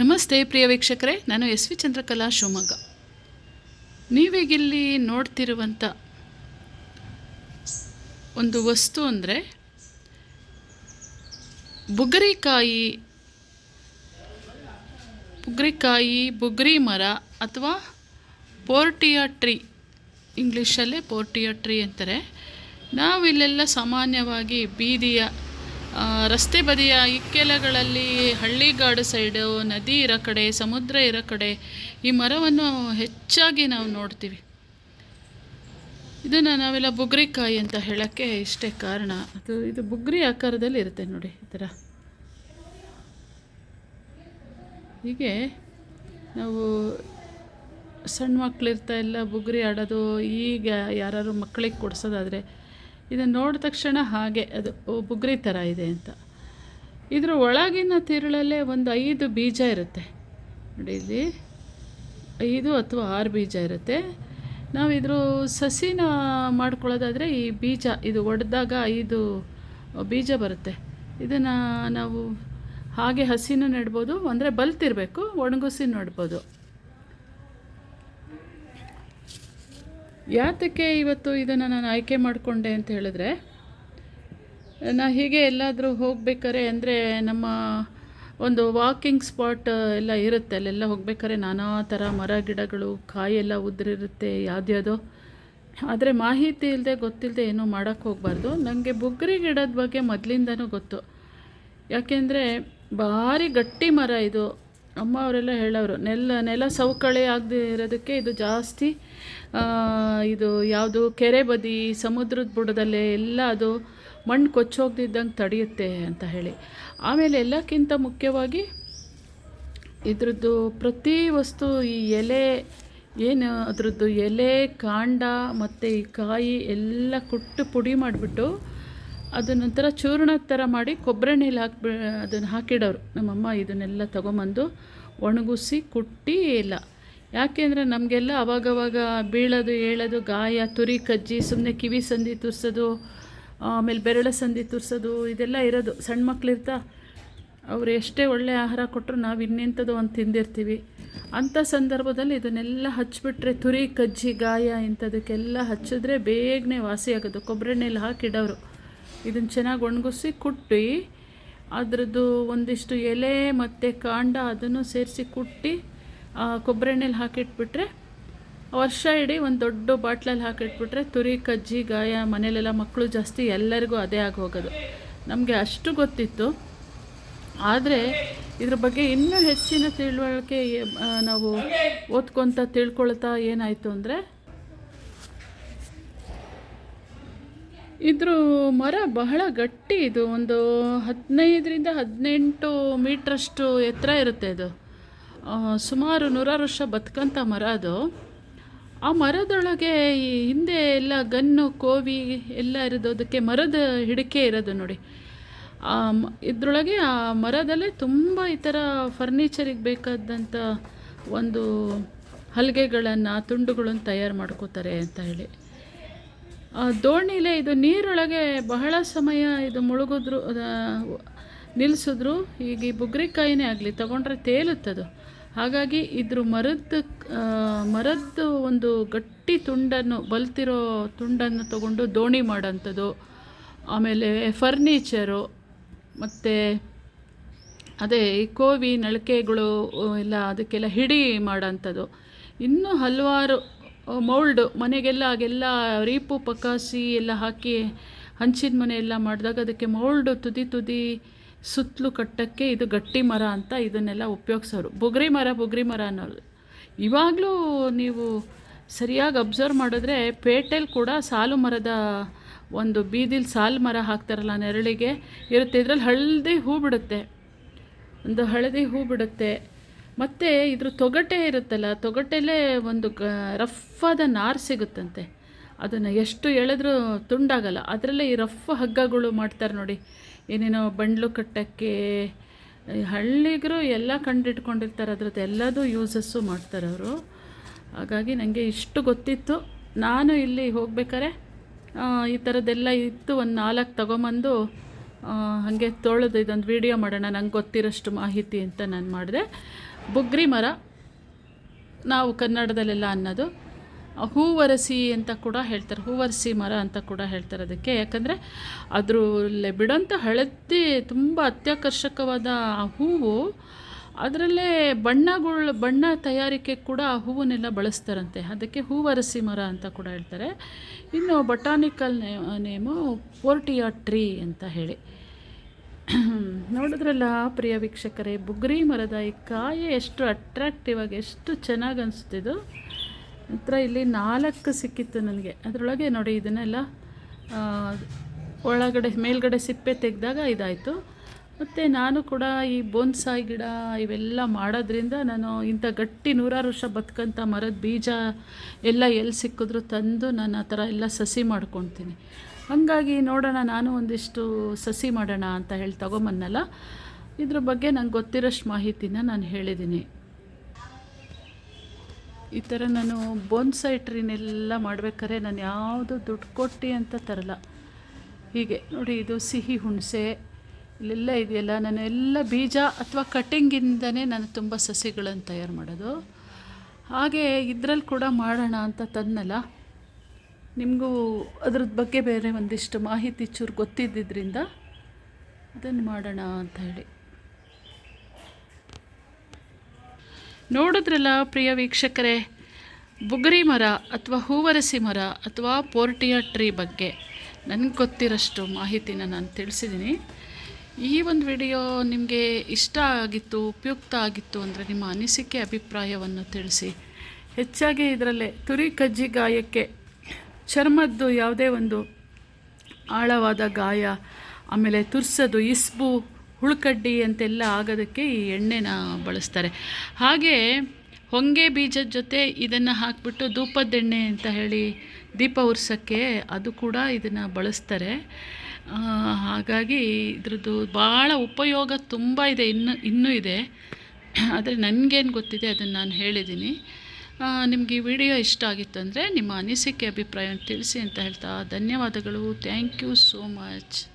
ನಮಸ್ತೆ ಪ್ರಿಯ ವೀಕ್ಷಕರೇ, ನಾನು ಎಸ್ ವಿ ಚಂದ್ರಕಲಾ ಶಿವಮೊಗ್ಗ. ನೀವೀಗಿಲ್ಲಿ ನೋಡ್ತಿರುವಂಥ ಒಂದು ವಸ್ತು ಅಂದರೆ ಬುಗರಿಕಾಯಿ ಬುಗರಿಕಾಯಿ ಬುಗರಿ ಮರ ಅಥವಾ ಪೋರ್ಟಿಯ ಟ್ರೀ, ಇಂಗ್ಲೀಷಲ್ಲೇ ಪೋರ್ಟಿಯ ಟ್ರೀ ಅಂತಾರೆ. ನಾವಿಲ್ಲೆಲ್ಲ ಸಾಮಾನ್ಯವಾಗಿ ಬೀದಿಯ ರಸ್ತೆ ಬದಿಯ ಇಕ್ಕೆಲಗಳಲ್ಲಿ ಹಳ್ಳಿಗಾಡು ಸೈಡು, ನದಿ ಇರೋ ಕಡೆ, ಸಮುದ್ರ ಇರೋ ಕಡೆ ಈ ಮರವನ್ನು ಹೆಚ್ಚಾಗಿ ನಾವು ನೋಡ್ತೀವಿ. ಇದನ್ನು ನಾವೆಲ್ಲ ಬುಗ್ರಿಕಾಯಿ ಅಂತ ಹೇಳೋಕ್ಕೆ ಇಷ್ಟೇ ಕಾರಣ. ಅದು ಇದು ಬುಗ್ರಿ ಆಕಾರದಲ್ಲಿ ಇರುತ್ತೆ ನೋಡಿ ಈ ಥರ. ಹೀಗೆ ನಾವು ಸಣ್ಣ ಮಕ್ಕಳಿರ್ತಾ ಇಲ್ಲ, ಬುಗ್ರಿ ಆಡೋದು ಈಗ ಯಾರು ಮಕ್ಕಳಿಗೆ ಕೊಡಿಸೋದಾದರೆ ಇದನ್ನು ನೋಡಿದ ತಕ್ಷಣ ಹಾಗೆ ಅದು ಬುಗ್ರಿ ಥರ ಇದೆ ಅಂತ. ಇದರ ಒಳಗಿನ ತಿರುಳಲ್ಲೇ ಒಂದು ಐದು ಬೀಜ ಇರುತ್ತೆ. ನೋಡಿ ಇಲ್ಲಿ ಐದು ಅಥವಾ ಆರು ಬೀಜ ಇರುತ್ತೆ. ನಾವು ಇದ್ರ ಸಸಿನ ಮಾಡ್ಕೊಳ್ಳೋದಾದರೆ ಈ ಬೀಜ, ಇದು ಒಡೆದಾಗ ಐದು ಬೀಜ ಬರುತ್ತೆ. ಇದನ್ನು ನಾವು ಹಾಗೆ ಹಸಿನೂ ನೆಡ್ಬೋದು, ಅಂದರೆ ಬಲ್ತಿರಬೇಕು ಒಣಗಿಸಿ ನೆಡ್ಬೋದು. ಯಾತಕ್ಕೆ ಇವತ್ತು ಇದನ್ನು ನಾನು ಆಯ್ಕೆ ಮಾಡಿಕೊಂಡೆ ಅಂತ ಹೇಳಿದ್ರೆ, ನಾ ಹೀಗೆ ಎಲ್ಲಾದರೂ ಹೋಗ್ಬೇಕಾರೆ ಅಂದರೆ ನಮ್ಮ ಒಂದು ವಾಕಿಂಗ್ ಸ್ಪಾಟ್ ಎಲ್ಲ ಇರುತ್ತೆ, ಅಲ್ಲೆಲ್ಲ ಹೋಗ್ಬೇಕಾದ್ರೆ ನಾನಾ ಥರ ಮರ ಗಿಡಗಳು ಕಾಯೆಲ್ಲ ಉದುರಿರುತ್ತೆ, ಯಾವ್ದ್ಯಾವುದೋ. ಆದರೆ ಮಾಹಿತಿ ಇಲ್ಲದೆ ಗೊತ್ತಿಲ್ಲದೆ ಏನೂ ಮಾಡೋಕ್ಕೆ ಹೋಗಬಾರ್ದು. ನನಗೆ ಬುಗ್ರಿ ಗಿಡದ ಬಗ್ಗೆ ಮೊದಲಿಂದನೂ ಗೊತ್ತು. ಯಾಕೆಂದರೆ ಭಾರಿ ಗಟ್ಟಿ ಮರ ಇದು. ಅಮ್ಮ ಅವರೆಲ್ಲ ಹೇಳೋರು, ನೆಲ ನೆಲ ಸವಕಳಿ ಆಗದೆ ಇರೋದಕ್ಕೆ ಇದು ಜಾಸ್ತಿ. ಇದು ಯಾವುದು ಕೆರೆ ಬದಿ, ಸಮುದ್ರದ ಬುಡದಲ್ಲೇ ಎಲ್ಲ ಅದು ಮಣ್ಣು ಕೊಚ್ಚೋಗ್ದಿದ್ದಂಗೆ ತಡೆಯುತ್ತೆ ಅಂತ ಹೇಳಿ. ಆಮೇಲೆ ಎಲ್ಲಕ್ಕಿಂತ ಮುಖ್ಯವಾಗಿ ಇದ್ರದ್ದು ಪ್ರತಿ ವಸ್ತು ಈ ಎಲೆ, ಏನು ಅದರದ್ದು ಎಲೆ, ಕಾಂಡ ಮತ್ತು ಈ ಕಾಯಿ ಎಲ್ಲ ಕುಟ್ಟು ಪುಡಿ ಮಾಡಿಬಿಟ್ಟು ಅದನ್ನೊಂಥರ ಚೂರ್ಣದ ಥರ ಮಾಡಿ ಕೊಬ್ಬರಿ ಹಾಕಿ ಅದನ್ನು ಹಾಕಿಡೋರು. ನಮ್ಮಮ್ಮ ಇದನ್ನೆಲ್ಲ ತೊಗೊಂಬಂದು ಒಣಗಿಸಿ ಕುಟ್ಟಿ ಇಲ್ಲ. ಯಾಕೆಂದರೆ ನಮಗೆಲ್ಲ ಅವಾಗವಾಗ ಬೀಳೋದು, ಏಳೋದು, ಗಾಯ, ತುರಿ, ಕಜ್ಜಿ ಸುಮ್ಮನೆ ಕಿವಿ ಸಂದಿ ತುರ್ಸೋದು, ಆಮೇಲೆ ಬೆರಳ ಸಂದಿ ತುರ್ಸೋದು, ಇದೆಲ್ಲ ಇರೋದು. ಸಣ್ಣ ಮಕ್ಕಳಿರ್ತಾ ಅವ್ರು ಎಷ್ಟೇ ಒಳ್ಳೆ ಆಹಾರ ಕೊಟ್ಟರು ನಾವು ಇನ್ನೆಂಥದ್ದು ಒಂದು ತಿಂದಿರ್ತೀವಿ. ಅಂಥ ಸಂದರ್ಭದಲ್ಲಿ ಇದನ್ನೆಲ್ಲ ಹಚ್ಚಿಬಿಟ್ರೆ ತುರಿ, ಕಜ್ಜಿ, ಗಾಯ ಇಂಥದಕ್ಕೆಲ್ಲ ಹಚ್ಚಿದ್ರೆ ಬೇಗನೆ ವಾಸಿ ಆಗೋದು. ಕೊಬ್ಬರಿ ಹಾಕಿಡೋರು. ಇದನ್ನು ಚೆನ್ನಾಗಿ ಒಣಗಿಸಿ ಕುಟ್ಟಿ, ಅದರದ್ದು ಒಂದಿಷ್ಟು ಎಲೆ ಮತ್ತು ಕಾಂಡ ಅದನ್ನು ಸೇರಿಸಿ ಕುಟ್ಟಿ ಕೊಬ್ಬರಿ ಎಣ್ಣೆಲಿ ಹಾಕಿಟ್ಬಿಟ್ರೆ, ವರ್ಷ ಇಡೀ ಒಂದು ದೊಡ್ಡ ಬಾಟ್ಲಲ್ಲಿ ಹಾಕಿಟ್ಬಿಟ್ರೆ ತುರಿ, ಕಜ್ಜಿ, ಗಾಯ, ಮನೇಲೆಲ್ಲ ಮಕ್ಕಳು ಜಾಸ್ತಿ ಎಲ್ಲರಿಗೂ ಅದೇ ಆಗಿ ಹೋಗೋದು. ನಮಗೆ ಅಷ್ಟು ಗೊತ್ತಿತ್ತು. ಆದರೆ ಇದ್ರ ಬಗ್ಗೆ ಇನ್ನೂ ಹೆಚ್ಚಿನ ತಿಳುವಳಿಕೆ ನಾವು ಓದ್ಕೊತ ತಿಳ್ಕೊಳ್ತಾ ಏನಾಯಿತು ಅಂದರೆ ಇದ್ರ ಮರ ಬಹಳ ಗಟ್ಟಿ ಇದು. ಒಂದು ಹದಿನೈದರಿಂದ ಹದಿನೆಂಟು ಮೀಟ್ರಷ್ಟು ಎತ್ತರ ಇರುತ್ತೆ ಇದು. ಸುಮಾರು ನೂರಾರು ವರ್ಷ ಬದುಕಂಥ ಮರ ಅದು. ಆ ಮರದೊಳಗೆ ಈ ಹಿಂದೆ ಎಲ್ಲ ಗನ್ನು, ಕೋವಿ ಎಲ್ಲ ಇರೋದು ಅದಕ್ಕೆ ಮರದ ಹಿಡಿಕೆ ಇರೋದು ನೋಡಿ. ಇದರೊಳಗೆ ಆ ಮರದಲ್ಲೇ ತುಂಬ ಈ ಥರ ಫರ್ನಿಚರಿಗೆ ಬೇಕಾದಂಥ ಒಂದು ಹಲಿಗೆಗಳನ್ನು, ತುಂಡುಗಳನ್ನು ತಯಾರು ಮಾಡ್ಕೋತಾರೆ ಅಂತ ಹೇಳಿ. ದೋಣಿಲೆ ಇದು ನೀರೊಳಗೆ ಬಹಳ ಸಮಯ ಇದು ಮುಳುಗಿದ್ರು ನಿಲ್ಲಿಸಿದ್ರು ಈಗ ಈ ಬುಗ್ರಿಕಾಯಿನೇ ಆಗಲಿ, ತಗೊಂಡ್ರೆ ತೇಲುತ್ತದು. ಹಾಗಾಗಿ ಇದ್ರ ಮರದ ಮರದ್ದು ಒಂದು ಗಟ್ಟಿ ತುಂಡನ್ನು, ಬಲ್ತಿರೋ ತುಂಡನ್ನು ತಗೊಂಡು ದೋಣಿ ಮಾಡೋಂಥದ್ದು. ಆಮೇಲೆ ಫರ್ನಿಚರು, ಮತ್ತು ಅದೇ ಈ ಕೋವಿ, ನಳಿಕೆಗಳು ಎಲ್ಲ ಅದಕ್ಕೆಲ್ಲ ಹಿಡಿ ಮಾಡೋಂಥದ್ದು. ಇನ್ನೂ ಹಲವಾರು ಮೌಲ್ಡು ಮನೆಗೆಲ್ಲ ಆಗೆಲ್ಲ ರೀಪು, ಪಕಾಸಿ ಎಲ್ಲ ಹಾಕಿ ಹಂಚಿನ ಮನೆ ಎಲ್ಲ ಮಾಡಿದಾಗ ಅದಕ್ಕೆ ಮೌಲ್ಡು ತುದಿ ತುದಿ ಸುತ್ತಲೂ ಕಟ್ಟಕ್ಕೆ ಇದು ಗಟ್ಟಿ ಮರ ಅಂತ ಇದನ್ನೆಲ್ಲ ಉಪಯೋಗಿಸೋರು. ಬುಗ್ರಿ ಮರ ಬುಗ್ರಿ ಮರ ಅನ್ನೋದು. ಇವಾಗಲೂ ನೀವು ಸರಿಯಾಗಿ ಅಬ್ಸರ್ವ್ ಮಾಡಿದ್ರೆ ಪೇಟೆಲಿ ಕೂಡ ಸಾಲು ಮರದ ಒಂದು ಬೀದಿಲಿ ಸಾಲು ಮರ ಹಾಕ್ತಾರಲ್ಲ ನೆರಳಿಗೆ, ಇರುತ್ತೆ. ಇದರಲ್ಲಿ ಹಳದಿ ಹೂ ಬಿಡುತ್ತೆ. ಒಂದು ಹಳದಿ ಹೂ ಬಿಡುತ್ತೆ. ಮತ್ತು ಇದ್ರ ತೊಗಟೆ ಇರುತ್ತಲ್ಲ, ತೊಗಟೆಲೇ ಒಂದು ಗ, ರಫ್ಫಾದ ನಾರು ಸಿಗುತ್ತಂತೆ. ಅದನ್ನು ಎಷ್ಟು ಎಳೆದ್ರೂ ತುಂಡಾಗಲ್ಲ. ಅದರಲ್ಲೇ ಈ ರಫ್ ಹಗ್ಗಗಳು ಮಾಡ್ತಾರೆ ನೋಡಿ. ಏನೇನೋ ಬಂಡ್ಲು ಕಟ್ಟಕ್ಕೆ ಹಳ್ಳಿಗರು ಎಲ್ಲ ಕಂಡಿಟ್ಕೊಂಡಿರ್ತಾರೆ, ಅದ್ರದ್ದು ಎಲ್ಲದು ಯೂಸಸ್ಸು ಮಾಡ್ತಾರೆ ಅವರು. ಹಾಗಾಗಿ ನನಗೆ ಇಷ್ಟು ಗೊತ್ತಿತ್ತು. ನಾನು ಇಲ್ಲಿ ಹೋಗ್ಬೇಕಾರೆ ಈ ಥರದ್ದೆಲ್ಲ ಇತ್ತು. ಒಂದು ನಾಲ್ಕು ತಗೊಂಬಂದು ಹಾಗೆ ತೊಳೆದು ಇದೊಂದು ವಿಡಿಯೋ ಮಾಡೋಣ. ನಂಗೆ ಗೊತ್ತಿರೋಷ್ಟು ಮಾಹಿತಿ ಅಂತ ನಾನು ಮಾಡಿದೆ. ಬುಗ್ರಿ ಮರ. ನಾವು ಕನ್ನಡದಲ್ಲೆಲ್ಲ ಅನ್ನೋದು. ಹೂವರಸಿ ಅಂತ ಕೂಡ ಹೇಳ್ತಾರೆ, ಹೂವರಸಿ ಮರ ಅಂತ ಕೂಡ ಹೇಳ್ತಾರೆ ಅದಕ್ಕೆ. ಯಾಕಂದರೆ ಅದರಲ್ಲೇ ಬಿಡೋಂಥ ಹಳದಿ ತುಂಬ ಅತ್ಯಾಕರ್ಷಕವಾದ ಹೂವು, ಅದರಲ್ಲೇ ಬಣ್ಣಗಳು, ಬಣ್ಣ ತಯಾರಿಕೆ ಕೂಡ ಆ ಹೂವನ್ನೆಲ್ಲ ಬಳಸ್ತಾರಂತೆ. ಅದಕ್ಕೆ ಹೂವರಸಿ ಮರ ಅಂತ ಕೂಡ ಹೇಳ್ತಾರೆ. ಇನ್ನು ಬಟಾನಿಕಲ್ ನೇಮು ಪೋರ್ಟಿಯಾ ಟ್ರೀ ಅಂತ ಹೇಳಿ. ನೋಡಿದ್ರಲ್ಲ ಪ್ರಿಯ ವೀಕ್ಷಕರೇ, ಬುಗ್ರಿ ಮರದ ಈ ಕಾಯಿ ಎಷ್ಟು ಅಟ್ರಾಕ್ಟಿವ್ ಆಗಿ, ಎಷ್ಟು ಚೆನ್ನಾಗಿ ಅನಿಸ್ತಿದ್ದು ನಂತರ ಇಲ್ಲಿ ನಾಲ್ಕು ಸಿಕ್ಕಿತ್ತು ನನಗೆ. ಅದರೊಳಗೆ ನೋಡಿ ಇದನ್ನೆಲ್ಲ ಒಳಗಡೆ, ಮೇಲ್ಗಡೆ ಸಿಪ್ಪೆ ತೆಗೆದಾಗ ಇದಾಯಿತು. ಮತ್ತು ನಾನು ಕೂಡ ಈ ಬೋನ್ಸಾಯಿ ಗಿಡ ಇವೆಲ್ಲ ಮಾಡೋದ್ರಿಂದ ನಾನು ಇಂಥ ಗಟ್ಟಿ ನೂರಾರು ವರ್ಷ ಬದುಕಂಥ ಮರದ ಬೀಜ ಎಲ್ಲ ಎಲ್ಲಿ ಸಿಕ್ಕಿದ್ರು ತಂದು ನಾನು ಆ ಥರ ಎಲ್ಲ ಸಸಿ ಮಾಡ್ಕೊಳ್ತೀನಿ. ಹಾಗಾಗಿ ನೋಡೋಣ, ನಾನು ಒಂದಿಷ್ಟು ಸಸಿ ಮಾಡೋಣ ಅಂತ ಹೇಳಿ ತಗೊಂಬನ್ನಲ್ಲ ಇದ್ರ ಬಗ್ಗೆ ನಂಗೆ ಗೊತ್ತಿರೋಷ್ಟು ಮಾಹಿತಿನ ನಾನು ಹೇಳಿದ್ದೀನಿ. ಈ ಥರ ನಾನು ಬೋನ್ಸೈ ಟ್ರೀನೆಲ್ಲ ಮಾಡ್ಬೇಕಾದ್ರೆ ನಾನು ಯಾವುದು ದುಡ್ಡು ಕೊಟ್ಟು ಅಂತ ತರಲ್ಲ. ಹೀಗೆ ನೋಡಿ, ಇದು ಸಿಹಿ ಹುಣಸೆ, ಇಲ್ಲೆಲ್ಲ ಇದೆಯಲ್ಲ, ನಾನು ಎಲ್ಲ ಬೀಜ ಅಥವಾ ಕಟ್ಟಿಂಗಿಂದನೇ ನಾನು ತುಂಬ ಸಸಿಗಳನ್ನು ತಯಾರು ಮಾಡೋದು. ಹಾಗೆ ಇದ್ರಲ್ಲಿ ಕೂಡ ಮಾಡೋಣ ಅಂತ ತಂದನಲ್ಲ ನಿಮಗೂ ಅದ್ರದ್ದು ಬಗ್ಗೆ ಬೇರೆ ಒಂದಿಷ್ಟು ಮಾಹಿತಿ ಚೂರು ಗೊತ್ತಿದ್ದಿದ್ದರಿಂದ ಅದನ್ನು ಮಾಡೋಣ ಅಂತ ಹೇಳಿ. ನೋಡಿದ್ರಲ್ಲ ಪ್ರಿಯ ವೀಕ್ಷಕರೇ, ಬುಗರಿ ಮರ ಅಥವಾ ಹೂವರಸಿ ಮರ ಅಥವಾ ಪೋರ್ಟಿಯ ಟ್ರೀ ಬಗ್ಗೆ ನನಗೆ ಗೊತ್ತಿರೋಷ್ಟು ಮಾಹಿತಿನ ನಾನು ತಿಳಿಸಿದ್ದೀನಿ. ಈ ಒಂದು ವಿಡಿಯೋ ನಿಮಗೆ ಇಷ್ಟ ಆಗಿತ್ತು, ಉಪಯುಕ್ತ ಆಗಿತ್ತು ಅಂದರೆ ನಿಮ್ಮ ಅನಿಸಿಕೆ, ಅಭಿಪ್ರಾಯವನ್ನು ತಿಳಿಸಿ. ಹೆಚ್ಚಾಗಿ ಇದರಲ್ಲೇ ತುರಿ ಕಜ್ಜಿ ಗಾಯಕ್ಕೆ ಚರ್ಮದ್ದು ಯಾವುದೇ ಒಂದು ಆಳವಾದ ಗಾಯ, ಆಮೇಲೆ ತುರ್ಸೋದು ಇಸ್ಬು, ಹುಳುಕಡ್ಡಿ ಅಂತೆಲ್ಲ ಆಗೋದಕ್ಕೆ ಈ ಎಣ್ಣೆನ ಬಳಸ್ತಾರೆ. ಹಾಗೆ ಹೊಂಗೆ ಬೀಜದ ಜೊತೆ ಇದನ್ನು ಹಾಕಿಬಿಟ್ಟು ಧೂಪದ್ದೆಣ್ಣೆ ಅಂತ ಹೇಳಿ ದೀಪ ಉರ್ಸೋಕ್ಕೆ ಅದು ಕೂಡ ಇದನ್ನು ಬಳಸ್ತಾರೆ. ಹಾಗಾಗಿ ಇದ್ರದ್ದು ಭಾಳ ಉಪಯೋಗ ತುಂಬ ಇದೆ, ಇನ್ನು, ಇನ್ನೂ ಇದೆ. ಆದರೆ ನನಗೇನು ಗೊತ್ತಿದೆ, ಅದನ್ನು ನಾನು ಹೇಳಿದ್ದೀನಿ ನಿಮಗೆ ವಿಡಿಯೋ ಇಷ್ಟ ಆಗಿತ್ತು ಅಂದರೆ ನಿಮ್ಮ ಅನಿಸಿಕೆ ಅಭಿಪ್ರಾಯ ತಿಳಿಸಿ ಅಂತ ಹೇಳ್ತಾ ಧನ್ಯವಾದಗಳು. Thank you so much